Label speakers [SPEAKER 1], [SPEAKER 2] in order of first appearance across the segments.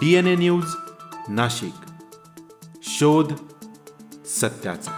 [SPEAKER 1] D N A news Nashik. शोध सत्याचा.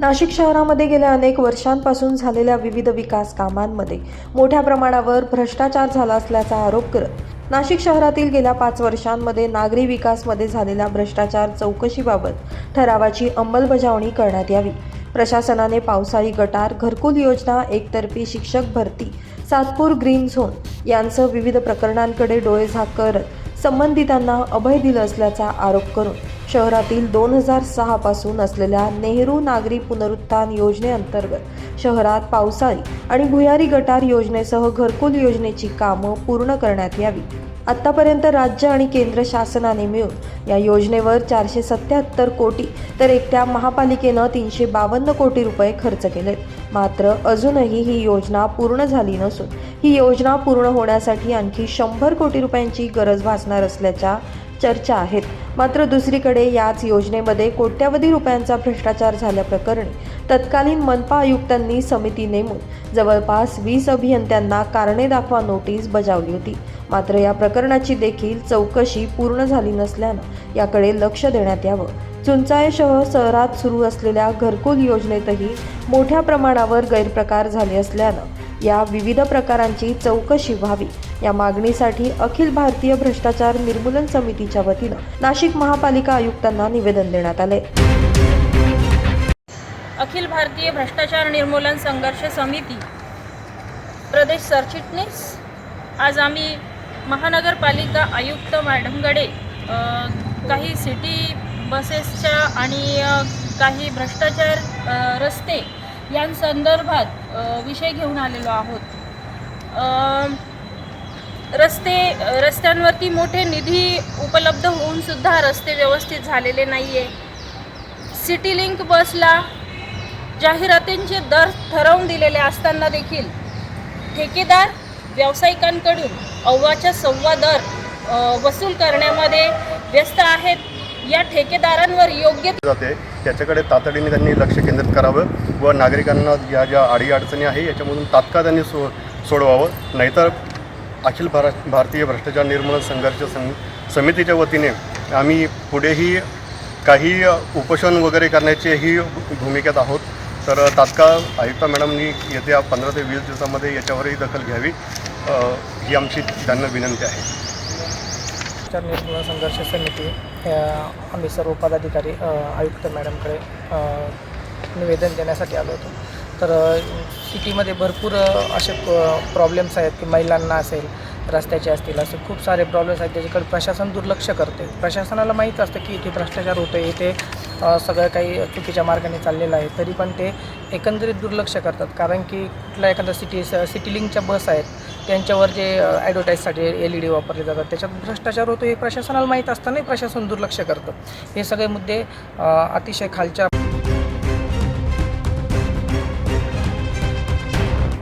[SPEAKER 2] नाशिक शहरामध्ये गेल्या अनेक वर्षांपासून झालेल्या विविध विकास कामांमध्ये मोठ्या प्रमाणावर भ्रष्टाचार झाला असल्याचा आरोप करत नाशिक शहरातील गेल्या पाच वर्षांमध्ये नागरी विकासमध्ये झालेल्या भ्रष्टाचार चौकशीबाबत ठरावाची अंमलबजावणी करण्यात यावी. प्रशासनाने पावसाळी गटार घरकुल योजना एकतर्फी शिक्षक भरती सातपूर ग्रीन झोन यांसह विविध प्रकरणांकडे डोळेझाक करत संबंधितांना अभय दिलं असल्याचा आरोप करून शहरातील दोन हजार सहापासून असलेल्या नेहरू नागरी पुनरुत्थान योजनेअंतर्गत शहरात पावसाळी आणि भुयारी गटार योजनेसह घरकुल योजनेची कामं पूर्ण करण्यात यावी. आत्तापर्यंत राज्य आणि केंद्र शासनाने मिळून या योजनेवर चारशे सत्याहत्तर कोटी तर एकट्या महापालिकेनं तीनशे बावन्न कोटी रुपये खर्च केलेत मात्र अजूनही ही योजना पूर्ण झाली नसून ही योजना पूर्ण होण्यासाठी आणखी शंभर कोटी रुपयांची गरज भासणार असल्याच्या चर्चा आहेत. मात्र दुसरीकडे याच योजनेमध्ये कोट्यवधी रुपयांचा भ्रष्टाचार झाल्याप्रकरणी तत्कालीन मनपा आयुक्तांनी समिती नेमून जवळपास वीस अभियंत्यांना कारणे दाखवा नोटीस बजावली होती. मात्र या प्रकरणाची देखील चौकशी पूर्ण झाली नसल्यानं याकडे लक्ष देण्यात यावं. चुंचाळेसह शहरात सुरू असलेल्या घरकुल योजनेतही मोठ्या प्रमाणावर गैरप्रकार झाले असल्यानं या विविध प्रकारांची चौकशी व्हावी. या मागणीसाठी अखिल भारतीय भ्रष्टाचार निर्मूलन समितीच्या वतीनं नाशिक महापालिका आयुक्तांना निवेदन देण्यात आले
[SPEAKER 3] अखिल भारतीय भ्रष्टाचार निर्मूलन संघर्ष समिती प्रदेश सरचिटणीस. आज आम्ही महानगरपालिका आयुक्त मॅडमकडे काही सिटी बसेसच्या आणि काही भ्रष्टाचार रस्ते यांसंदर्भात विषय घेऊन आलेलो आहोत. रस्ते रस्त्यांवरती मोठे निधी उपलब्ध होऊन सुद्धा रस्ते व्यवस्थित झालेले नाही आहे सिटी लिंक बसला जाहिरातींचे दर ठरवून दिलेले असताना देखील ठेकेदार व्यावसायिकांकडून अव्वाच्या सव्वा दर वसूल करण्यामध्ये व्यस्त आहेत. या ठेकेदारांवर योग्य
[SPEAKER 4] जाते. त्याच्याकडे तातडीने त्यांनी लक्ष केंद्रित करावं व नागरिकांना या ज्या अडीअडचणी आहे याच्यामधून तात्काळ त्यांनी सो सोडवावं. नाहीतर अखिल भार भारतीय भ्रष्टाचार निर्मूलन संघर्ष सं समितीच्या वतीने आम्ही पुढेही काही उपोषण वगैरे करण्याचीही भूमिकेत आहोत. तर तात्काळ आयुक्त मॅडमनी येत्या पंधरा ते वीस दिवसामध्ये याच्यावरही दखल घ्यावी ही आमची त्यांना विनंती आहे.
[SPEAKER 5] निर्मूलन संघर्ष समिती आम्ही सर्व पदाधिकारी आयुक्त मॅडमकडे निवेदन देण्यासाठी आलो होतो. तर सिटीमध्ये भरपूर असे प्रॉब्लेम्स आहेत की महिलांना असेल रस्त्याचे असतील असे खूप सारे प्रॉब्लेम्स आहेत त्याच्याकडे प्रशासन दुर्लक्ष करते. प्रशासनाला माहीत असतं की इथे भ्रष्टाचार होतो इथे सगळं काही चुकीच्या मार्गाने चाललेलं आहे. तरी पण ते एकंदरीत दुर्लक्ष करतात. कारण की कुठल्या एखाद्या सिटी सिटी लिंकच्या बस आहेत त्यांच्यावर जे ॲडव्हर्टाईजसाठी एल ई डी वापरले जातात. त्याच्यात भ्रष्टाचार होतो हे प्रशासनाला माहीत असतानाही प्रशासन दुर्लक्ष करतं. हे सगळे मुद्दे अतिशय खालच्या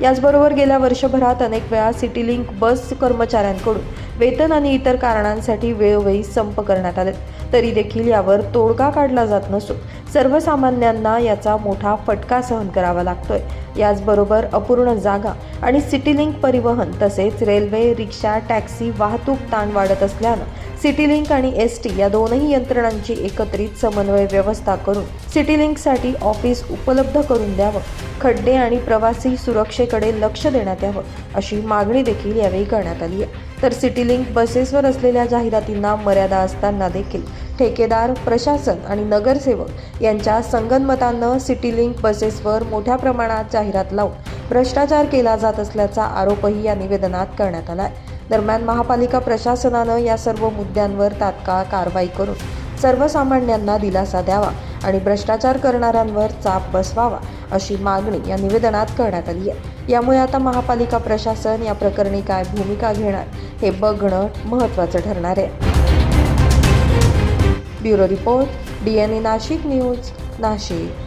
[SPEAKER 2] याचबरोबर गेल्या वर्षभरात अनेक वेळा सिटी लिंक बस कर्मचाऱ्यांकडून वेतन आणि इतर कारणांसाठी वेळोवेळी संप करण्यात आले तरी देखील यावर तोडगा काढला जात नसून सर्वसामान्यांना याचा मोठा फटका सहन करावा लागतोय. याचबरोबर अपूर्ण जागा आणि सिटी लिंक परिवहन तसेच रेल्वे रिक्षा टॅक्सी वाहतूक ताण वाढत असल्यानं सिटी लिंक आणि एस टी या दोनही यंत्रणांची एकत्रित समन्वय व्यवस्था करून सिटी लिंकसाठी ऑफिस उपलब्ध करून द्यावं खड्डे आणि प्रवासी सुरक्षेकडे लक्ष देण्यात यावं अशी मागणी देखील यावेळी करण्यात आली आहे. तर सिटी लिंक बसेसवर असलेल्या जाहिरातींना मर्यादा असताना देखील ठेकेदार प्रशासन आणि नगरसेवक यांच्या संगनमतानं सिटी लिंक बसेसवर मोठ्या प्रमाणात जाहिरात लावून भ्रष्टाचार केला जात असल्याचा आरोपही या निवेदनात करण्यात आला आहे दरम्यान महापालिका प्रशासनानं या सर्व मुद्द्यांवर तात्काळ कारवाई करून सर्वसामान्यांना दिलासा द्यावा आणि भ्रष्टाचार करणाऱ्यांवर चाप बसवावा अशी मागणी या निवेदनात करण्यात आली आहे. यामुळे आता महापालिका प्रशासन या प्रकरणी काय भूमिका घेणार हे बघणं महत्त्वाचं ठरणार आहे. Bureau report D N A Nashik news Nashik.